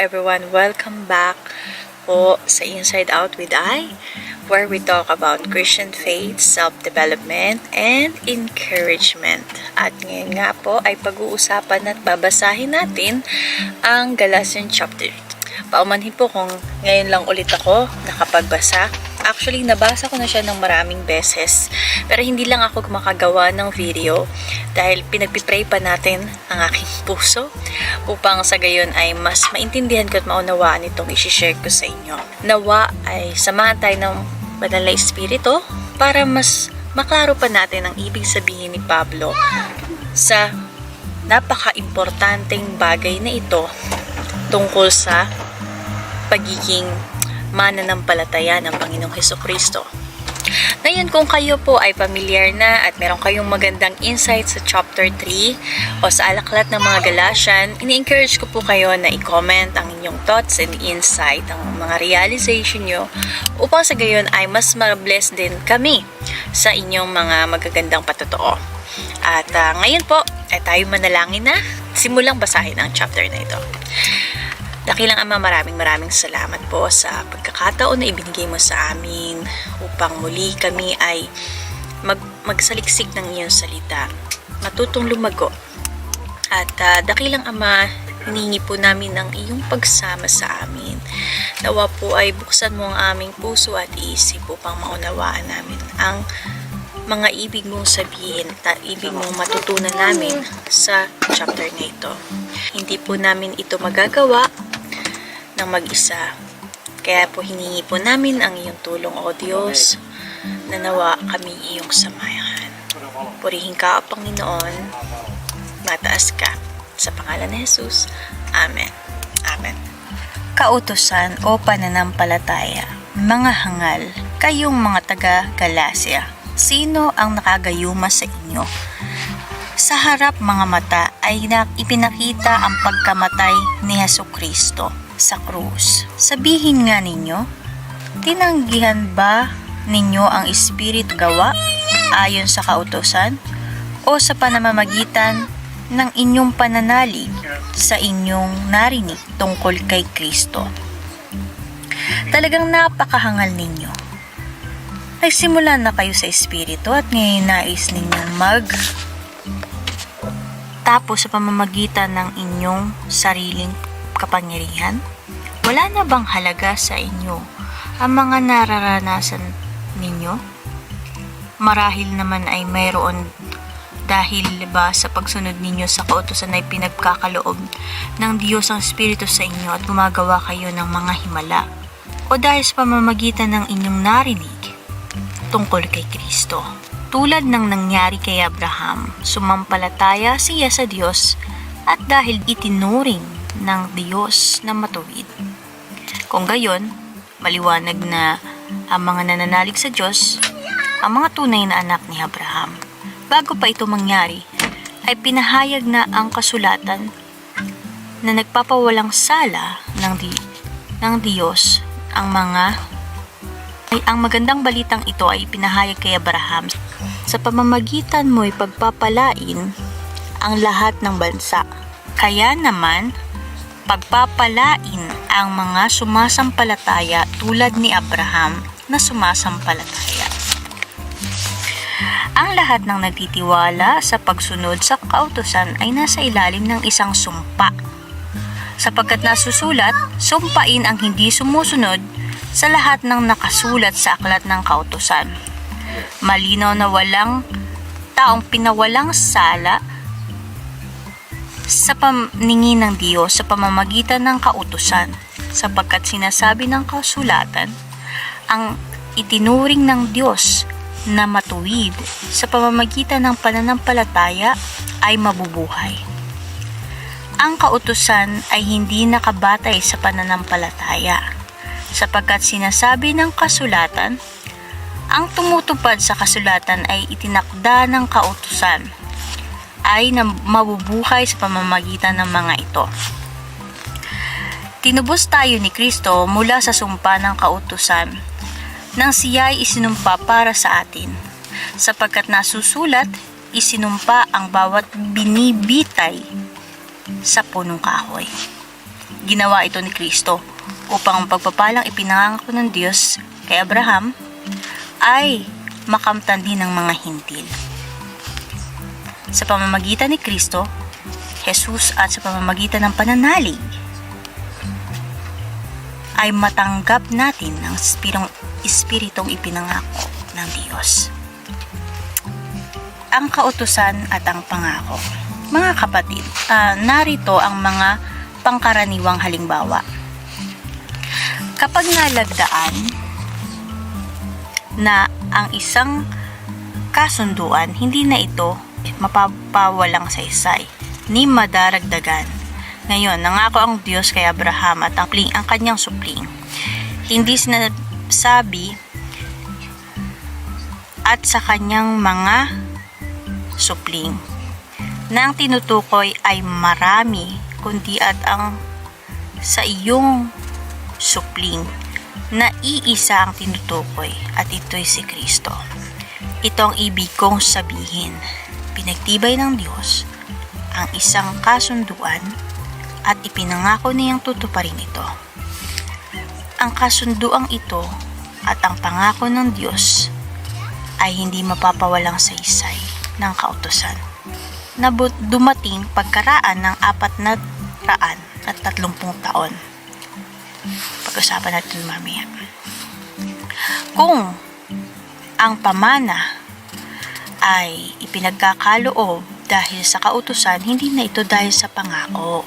everyone, welcome back po sa Inside Out with I where we talk about Christian faith, self-development, and encouragement. At ngayon nga po ay pag-uusapan at babasahin natin ang Galatians chapter. Paumanhin po kung ngayon lang ulit ako nakapagbasa. Actually, nabasa ko na siya ng maraming beses. Pero hindi lang ako makagawa ng video dahil pinagpipray pa natin ang aking puso upang sa gayon ay mas maintindihan ko at maunawaan itong isishare ko sa inyo. Nawa ay samahan tayo ng banal na espiritu para mas maklaro pa natin ang ibig sabihin ni Pablo sa napaka-importanteng bagay na ito tungkol sa pagiging mananampalataya ng Panginoong Heso Kristo. Ngayon, kung kayo po ay familiar na at meron kayong magandang insight sa chapter 3 o sa alaklat ng mga Galatian, ini-encourage ko po kayo na i-comment ang inyong thoughts and insight, ang mga realization nyo, upang sa gayon ay mas ma-bless din kami sa inyong mga magagandang patotoo. At ah, ngayon po, ay tayo manalangin na simulang basahin ang chapter na ito. Dakilang Ama, maraming maraming salamat po sa pagkakataon na ibinigay mo sa amin upang muli kami ay mag magsaliksik ng iyong salita, matutong lumago. At ah, dakilang Ama, hiningi po namin ng iyong pagsama sa amin. Nawa po ay buksan mo ang aming puso at isip upang maunawaan namin ang mga ibig mong sabihin at ibig mong matutunan namin sa chapter na ito. Hindi po namin ito magagawa ng mag-isa. Kaya po hiningi po namin ang iyong tulong, O Diyos, na nawa kami iyong samayan. Purihin ka, O Panginoon, mataas ka. Sa pangalan ni Jesus, Amen. Amen. Kautosan o pananampalataya, mga hangal, kayong mga taga-Galacia, sino ang nakagayuma sa inyo? Sa harap mga mata ay na- ipinakita ang pagkamatay ni Heso Kristo sa krus. Sabihin nga ninyo, tinanggihan ba ninyo ang Espiritu gawa ayon sa kautosan o sa panamamagitan ng inyong pananalig sa inyong narinig tungkol kay Kristo? Talagang napakahangal ninyo. Nagsimula na kayo sa Espiritu at ngayon nais ninyong mag tapos sa pamamagitan ng inyong sariling kapangyarihan? Wala na bang halaga sa inyo ang mga nararanasan ninyo? Marahil naman ay mayroon dahil ba sa pagsunod ninyo sa kautosan ay pinagkakaloob ng Diyos ang Espiritu sa inyo at gumagawa kayo ng mga himala? O dahil sa pamamagitan ng inyong narinig tungkol kay Kristo? Tulad ng nangyari kay Abraham, sumampalataya siya sa Diyos at dahil itinuring ng Diyos na matuwid. Kung gayon, maliwanag na ang mga nananalig sa Diyos, ang mga tunay na anak ni Abraham. Bago pa ito mangyari, ay pinahayag na ang kasulatan na nagpapawalang sala ng, di, ng Diyos ang mga ay ang magandang balitang ito ay pinahayag kay Abraham sa pamamagitan mo'y pagpapalain ang lahat ng bansa. Kaya naman, pagpapalain ang mga sumasampalataya tulad ni Abraham na sumasampalataya. Ang lahat ng nagtitiwala sa pagsunod sa kautosan ay nasa ilalim ng isang sumpa. Sapagkat nasusulat, sumpain ang hindi sumusunod sa lahat ng nakasulat sa aklat ng kautosan. Malinaw na walang taong pinawalang sala sa paningin ng Diyos sa pamamagitan ng kautusan sapagkat sinasabi ng kasulatan ang itinuring ng Diyos na matuwid sa pamamagitan ng pananampalataya ay mabubuhay. Ang kautusan ay hindi nakabatay sa pananampalataya sapagkat sinasabi ng kasulatan ang tumutupad sa kasulatan ay itinakda ng kautusan ay mabubuhay sa pamamagitan ng mga ito. Tinubos tayo ni Kristo mula sa sumpa ng kautusan nang siya ay isinumpa para sa atin, sapagkat nasusulat, isinumpa ang bawat binibitay sa punong kahoy. Ginawa ito ni Kristo upang ang pagpapalang ipinangako ng Diyos kay Abraham ay makamtan din ng mga hintil. Sa pamamagitan ni Kristo, Jesus at sa pamamagitan ng pananalig, ay matanggap natin ang espirong, espiritong ipinangako ng Diyos. Ang kautusan at ang pangako. Mga kapatid, ah, narito ang mga pangkaraniwang halimbawa. Kapag nalagdaan na ang isang kasunduan, hindi na ito mapapawalang saysay ni madaragdagan. Ngayon, nangako ang Diyos kay Abraham at ang, pling, ang kanyang supling. Hindi sinasabi at sa kanyang mga supling na ang tinutukoy ay marami kundi at ang sa iyong supling na iisa ang tinutukoy at ito'y si Kristo. Ito ang ibig kong sabihin. Pinagtibay ng Diyos ang isang kasunduan at ipinangako niyang tutuparin ito. Ang kasunduang ito at ang pangako ng Diyos ay hindi mapapawalang saysay ng kautosan na dumating pagkaraan ng apat na raan at tatlumpung taon. Pag-usapan natin mamaya. Kung ang pamana ay ipinagkakaloob dahil sa kautusan, hindi na ito dahil sa pangako.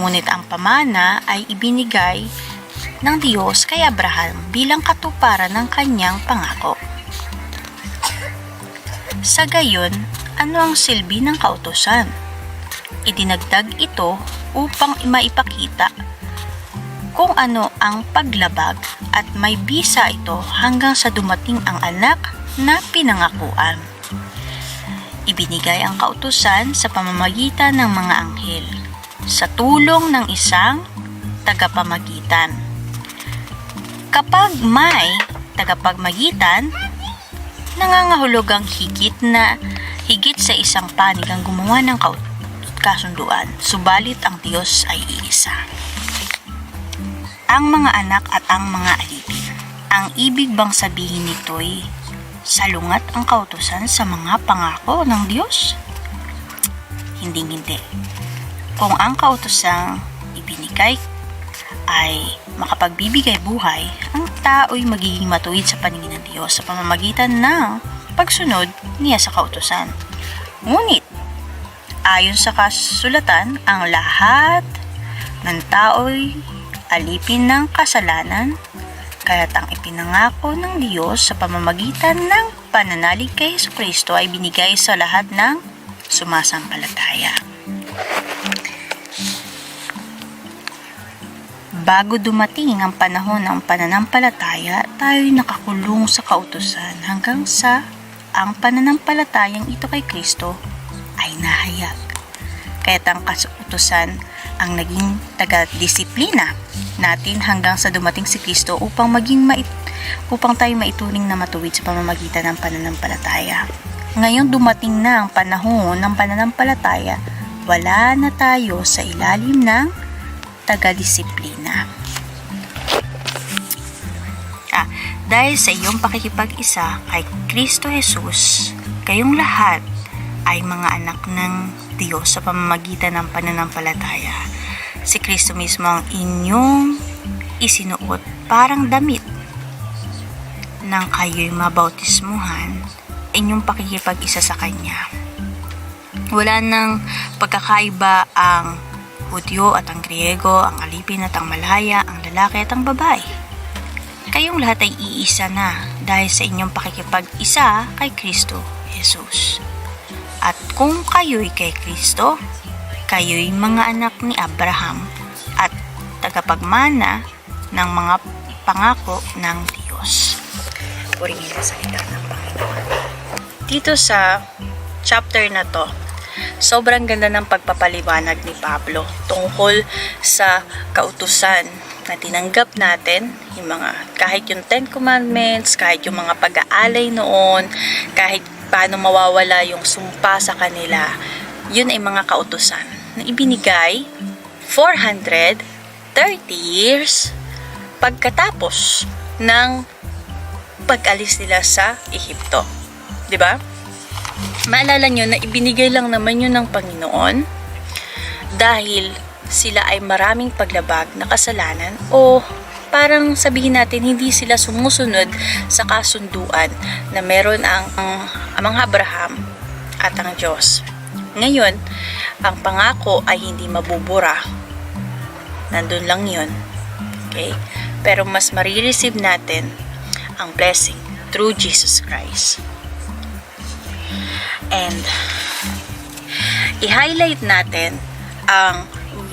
Ngunit ang pamana ay ibinigay ng Diyos kay Abraham bilang katuparan ng kanyang pangako. Sa gayon, ano ang silbi ng kautusan? Idinagdag ito upang maipakita kung ano ang paglabag at may bisa ito hanggang sa dumating ang anak na pinangakuan. Ibinigay ang kautusan sa pamamagitan ng mga anghel sa tulong ng isang tagapamagitan. Kapag may tagapagmagitan, nangangahulog ang higit na higit sa isang panig ang gumawa ng kasunduan, subalit ang Diyos ay iisa. Ang mga anak at ang mga alipin. Ang ibig bang sabihin nito'y salungat ang kautusan sa mga pangako ng Diyos? Hindi hindi. Kung ang kautusang ibinigay ay makapagbibigay buhay, ang tao'y magiging matuwid sa paningin ng Diyos sa pamamagitan ng pagsunod niya sa kautusan. Ngunit, ayon sa kasulatan, ang lahat ng tao'y alipin ng kasalanan kaya't ang ipinangako ng Diyos sa pamamagitan ng pananalig kay Heso Kristo ay binigay sa lahat ng sumasampalataya. Bago dumating ang panahon ng pananampalataya, tayo'y nakakulong sa kautusan hanggang sa ang pananampalatayang ito kay Kristo ay nahayag. Kaya't ang kautusan ang naging taga-disiplina natin hanggang sa dumating si Kristo upang maging mait upang tayo maituring na matuwid sa pamamagitan ng pananampalataya. Ngayon dumating na ang panahon ng pananampalataya, wala na tayo sa ilalim ng taga-disiplina. Ah, dahil sa iyong pakikipag-isa kay Kristo Jesus, kayong lahat ay mga anak ng Diyos sa pamamagitan ng pananampalataya. Si Kristo mismo ang inyong isinuot parang damit nang kayo'y mabautismuhan, inyong pakikipag-isa sa Kanya. Wala nang pagkakaiba ang Hudyo at ang Griego, ang alipin at ang malaya, ang lalaki at ang babae. Kayong lahat ay iisa na dahil sa inyong pakikipag-isa kay Kristo Jesus. At kung kayo'y kay Kristo, kayo'y mga anak ni Abraham at tagapagmana ng mga pangako ng Diyos. Purihin ang salita ng Panginoon. Dito sa chapter na to, sobrang ganda ng pagpapaliwanag ni Pablo tungkol sa kautusan na tinanggap natin, yung mga, kahit yung Ten Commandments, kahit yung mga pag-aalay noon, kahit paano mawawala yung sumpa sa kanila, yun ay mga kautusan na ibinigay 400 30 years pagkatapos ng pag-alis nila sa Ehipto. ba? Maalala nyo na ibinigay lang naman yun ng Panginoon dahil sila ay maraming paglabag na kasalanan o parang sabihin natin hindi sila sumusunod sa kasunduan na meron ang, ang amang Abraham at ang Diyos. Ngayon, ang pangako ay hindi mabubura. Nandun lang yun. Okay? Pero mas marireceive natin ang blessing through Jesus Christ. And i-highlight natin ang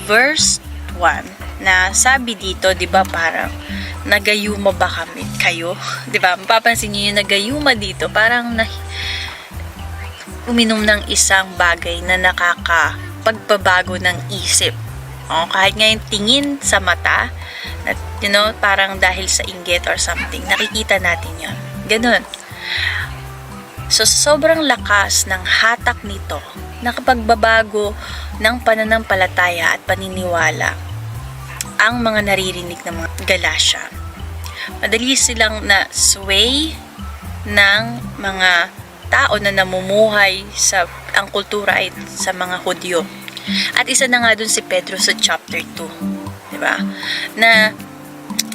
verse 1 na sabi dito, 'di ba, parang nagayuma ba kami kayo? 'Di ba? Mapapansin niyo yung nagayuma dito, parang na uminom ng isang bagay na nakakapagbabago ng isip. O, kahit ngayon tingin sa mata, na, you know, parang dahil sa inggit or something, nakikita natin yon Ganun. So, sobrang lakas ng hatak nito, nakapagbabago ng pananampalataya at paniniwala ang mga naririnig ng mga Galasya. Madali silang na sway ng mga tao na namumuhay sa ang kultura ay sa mga Hudyo. At isa na nga dun si Pedro sa chapter 2, 'di ba? Na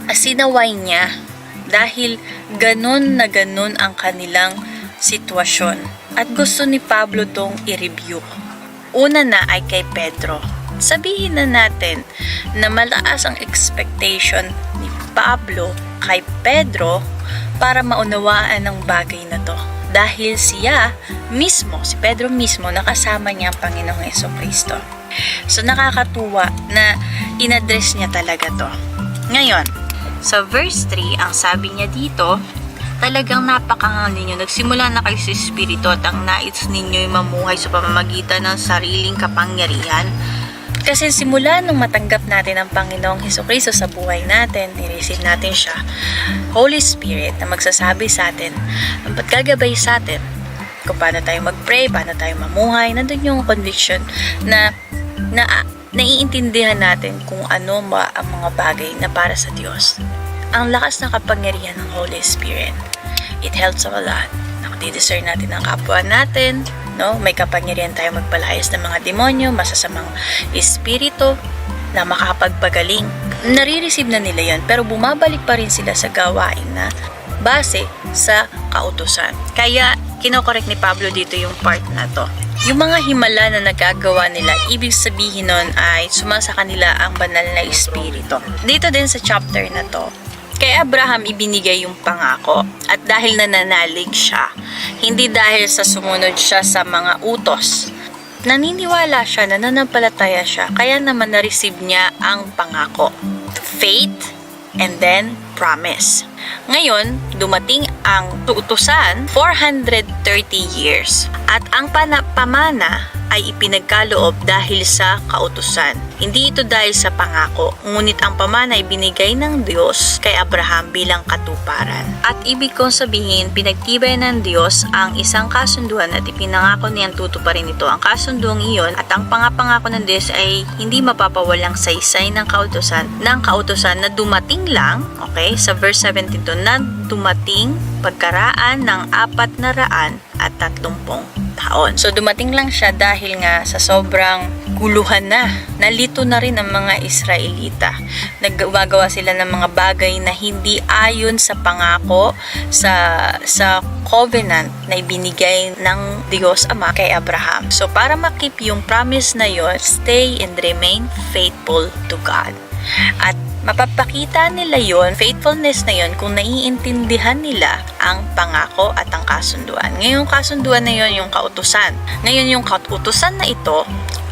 sinaway niya dahil ganun na ganun ang kanilang sitwasyon. At gusto ni Pablo tong i-review. Una na ay kay Pedro. Sabihin na natin na malaas ang expectation ni Pablo kay Pedro para maunawaan ang bagay na to. Dahil siya mismo, si Pedro mismo, nakasama niya ang Panginoong Yeso Kristo. So nakakatuwa na inaddress niya talaga to. Ngayon, sa verse 3, ang sabi niya dito, talagang napakangal ninyo. Nagsimula na kayo sa Espiritu at ang nais ninyo ay mamuhay sa pamamagitan ng sariling kapangyarihan. Kasi simula nung matanggap natin ang Panginoong Heso Kristo sa buhay natin, nireceive natin siya, Holy Spirit na magsasabi sa atin, ang paggagabay sa atin, kung paano tayo mag-pray, paano tayo mamuhay, nandun yung conviction na, na naiintindihan natin kung ano ba ang mga bagay na para sa Diyos. Ang lakas ng kapangyarihan ng Holy Spirit. It helps a lot. Nakadidiscern natin ang kapwa natin, no? May kapangyarihan tayo magpalayas ng mga demonyo, masasamang espiritu na makapagpagaling. Nare-receive na nila yon pero bumabalik pa rin sila sa gawain na base sa kautusan. Kaya kinokorek ni Pablo dito yung part na to. Yung mga himala na nagagawa nila, ibig sabihin nun ay sumasa kanila ang banal na espiritu. Dito din sa chapter na to, kay Abraham ibinigay yung pangako at dahil nananalig siya, hindi dahil sa sumunod siya sa mga utos. Naniniwala siya, nananampalataya siya, kaya naman na-receive niya ang pangako. Faith and then promise. Ngayon, dumating ang tuutusan 430 years at ang pana- pamana ay ipinagkaloob dahil sa kautusan. Hindi ito dahil sa pangako, ngunit ang pamana ay binigay ng Diyos kay Abraham bilang katuparan. At ibig kong sabihin, pinagtibay ng Diyos ang isang kasunduan at ipinangako niyang tutuparin ito ang kasunduang iyon at ang pangapangako ng Diyos ay hindi mapapawalang saysay ng kautusan ng kautusan na dumating lang, okay, sa verse 72 na dumating pagkaraan ng apat na raan at tatlumpong taon. So dumating lang siya dahil nga sa sobrang guluhan na. Nalito na rin ang mga Israelita. Naggagawa sila ng mga bagay na hindi ayon sa pangako sa sa covenant na ibinigay ng Diyos Ama kay Abraham. So para makip yung promise na yon, stay and remain faithful to God. At mapapakita nila yon faithfulness na yon kung naiintindihan nila ang pangako at ang kasunduan. Ngayon, kasunduan na yon yung kautusan. Ngayon, yung kautusan na ito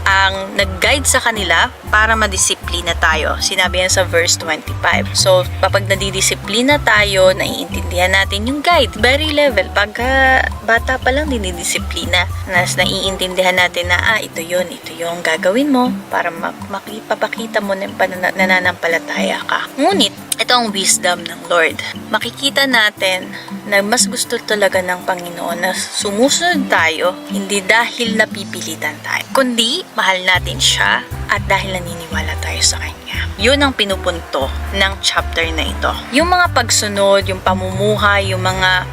ang nag-guide sa kanila para madisiplina tayo. Sinabi yan sa verse 25. So, kapag nadidisiplina tayo, naiintindihan natin yung guide. Very level. Pagka bata pa lang dinidisiplina, nas naiintindihan natin na, ah, ito yon ito yung gagawin mo para mak- makipapakita mo na panana- nananampalataya ka. Ngunit, ito ang wisdom ng Lord. Makikita natin na mas gusto talaga ng Panginoon na sumusunod tayo, hindi dahil napipilitan tayo, kundi mahal natin siya at dahil naniniwala tayo sa Kanya. Yun ang pinupunto ng chapter na ito. Yung mga pagsunod, yung pamumuhay, yung mga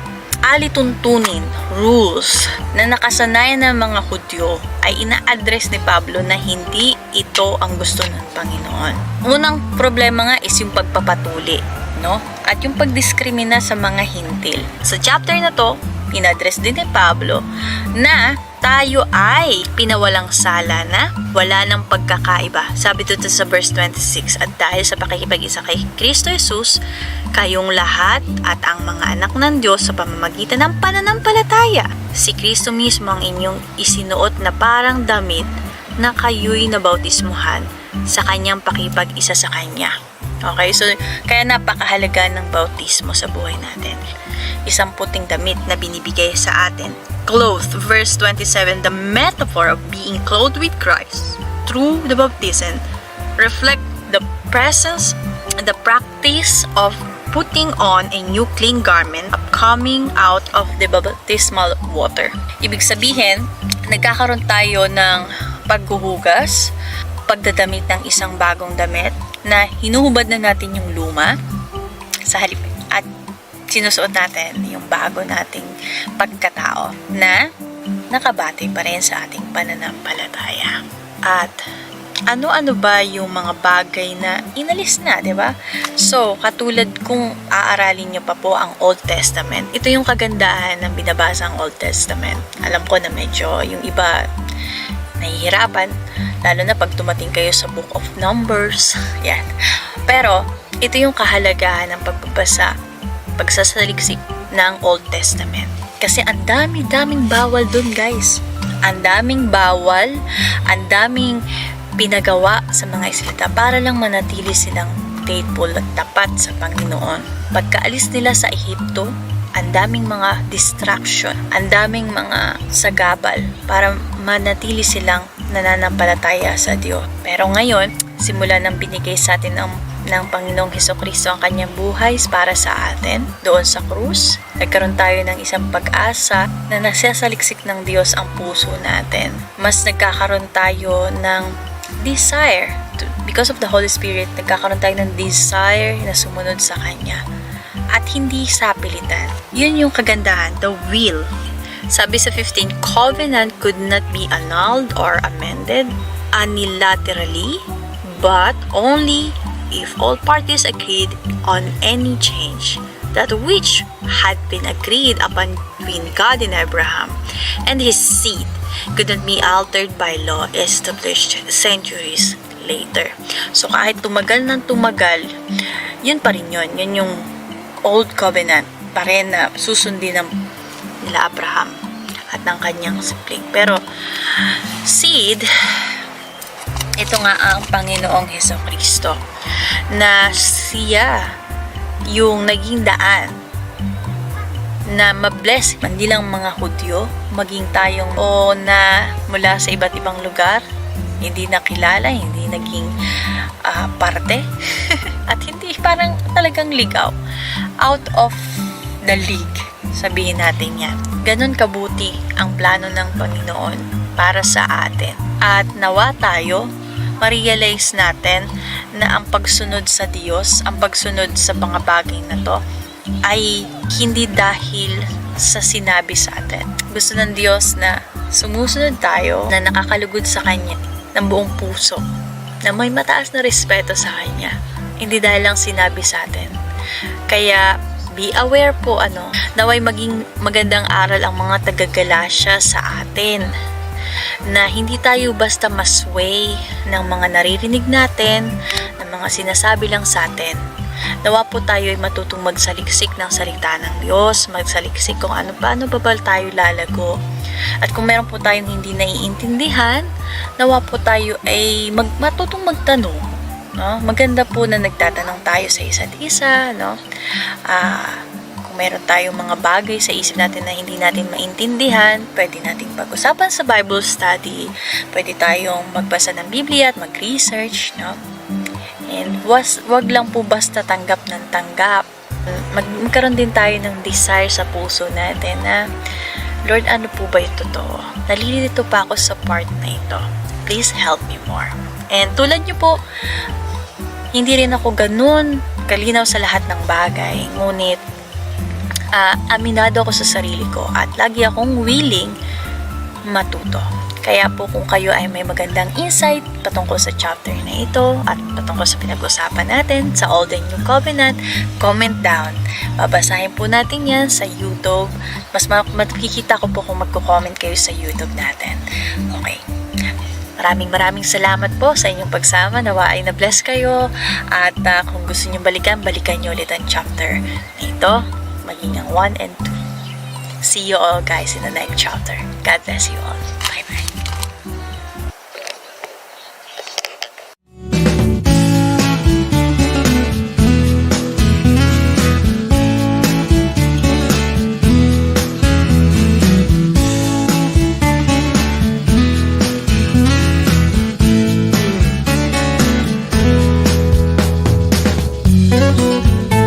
alituntunin, rules na nakasanayan ng mga Hudyo ay ina-address ni Pablo na hindi ito ang gusto ng Panginoon. Unang problema nga is yung pagpapatuli, no? At yung pagdiskrimina sa mga hintil. Sa chapter na to, in-address din ni Pablo na tayo ay pinawalang sala na wala ng pagkakaiba. Sabi dito sa verse 26, at dahil sa pakikipag-isa kay Kristo Jesus, kayong lahat at ang mga anak ng Diyos sa pamamagitan ng pananampalataya. Si Kristo mismo ang inyong isinuot na parang damit na kayo'y nabautismuhan sa kanyang pakipag-isa sa kanya. Okay, so kaya napakahalaga ng bautismo sa buhay natin. Isang puting damit na binibigay sa atin. Clothed, verse 27, the metaphor of being clothed with Christ through the baptism reflect the presence and the practice of putting on a new clean garment of coming out of the baptismal water. Ibig sabihin, nagkakaroon tayo ng paghuhugas, pagdadamit ng isang bagong damit na hinuhubad na natin yung luma sa halip sinusuot natin yung bago nating pagkatao na nakabati pa rin sa ating pananampalataya. At ano-ano ba yung mga bagay na inalis na, di ba? So, katulad kung aaralin nyo pa po ang Old Testament, ito yung kagandahan ng binabasa ang Old Testament. Alam ko na medyo yung iba nahihirapan, lalo na pag tumating kayo sa Book of Numbers. Yan. Pero, ito yung kahalagahan ng pagbabasa, pagsasaliksik ng Old Testament. Kasi ang dami-daming bawal dun, guys. Ang daming bawal, ang daming pinagawa sa mga Israelita para lang manatili silang faithful at tapat sa Panginoon. Pagkaalis nila sa Ehipto, ang daming mga distraction, ang daming mga sagabal para manatili silang nananampalataya sa Diyos. Pero ngayon, simula nang binigay sa atin ng, ng Panginoong Heso Kristo ang kanyang buhay para sa atin doon sa krus, nagkaroon tayo ng isang pag-asa na nasasaliksik ng Diyos ang puso natin. Mas nagkakaroon tayo ng desire because of the Holy Spirit, nagkakaroon tayo ng desire na sumunod sa Kanya at hindi sa pilitan. Yun yung kagandahan, the will. Sabi sa 15, covenant could not be annulled or amended unilaterally, but only if all parties agreed on any change that which had been agreed upon between God and Abraham and his seed could not be altered by law established centuries later. So kahit tumagal ng tumagal, yun pa rin yun. Yun yung old covenant pa rin na susundin ng nila Abraham at ng kanyang sibling. Pero seed, ito nga ang Panginoong Heso Kristo na siya yung naging daan na mabless hindi lang mga Hudyo, maging tayong o na mula sa iba't ibang lugar, hindi nakilala, hindi naging ah, parte, at hindi parang talagang ligaw. Out of the league, sabihin natin yan. Ganon kabuti ang plano ng Panginoon para sa atin. At nawa tayo, ma-realize natin na ang pagsunod sa Diyos, ang pagsunod sa mga bagay na to, ay hindi dahil sa sinabi sa atin. Gusto ng Diyos na sumusunod tayo, na nakakalugod sa Kanya ng buong puso, na may mataas na respeto sa Kanya. Hindi dahil lang sinabi sa atin. Kaya, be aware po ano, naway maging magandang aral ang mga taga-Galasya sa atin na hindi tayo basta masway ng mga naririnig natin, ng mga sinasabi lang sa atin. Nawa po tayo ay matutong magsaliksik ng salita ng Diyos, magsaliksik kung ano ba, ano ba ba tayo lalago. At kung meron po tayong hindi naiintindihan, nawa po tayo ay mag, matutong magtanong. No? Maganda po na nagtatanong tayo sa isa't isa, no? Ah, kung meron tayong mga bagay sa isip natin na hindi natin maintindihan, pwede nating pag-usapan sa Bible study, pwede tayong magbasa ng Biblia at mag-research, no? And was, wag lang po basta tanggap ng tanggap. Mag, magkaroon din tayo ng desire sa puso natin na, Lord, ano po ba yung totoo? Nalilito pa ako sa part na ito. Please help me more. And tulad nyo po, hindi rin ako ganun kalinaw sa lahat ng bagay. Ngunit, ah, aminado ako sa sarili ko at lagi akong willing matuto. Kaya po kung kayo ay may magandang insight patungkol sa chapter na ito at patungkol sa pinag-usapan natin sa Old and New Covenant, comment down. Babasahin po natin yan sa YouTube. Mas ma- makikita ko po kung magko-comment kayo sa YouTube natin. Okay. Maraming maraming salamat po sa inyong pagsama. Nawa ay na-bless kayo. At ah, kung gusto niyo balikan, balikan niyo ulit ang chapter nito. Maging ang 1 and 2. See you all guys in the next chapter. God bless you all. Bye-bye.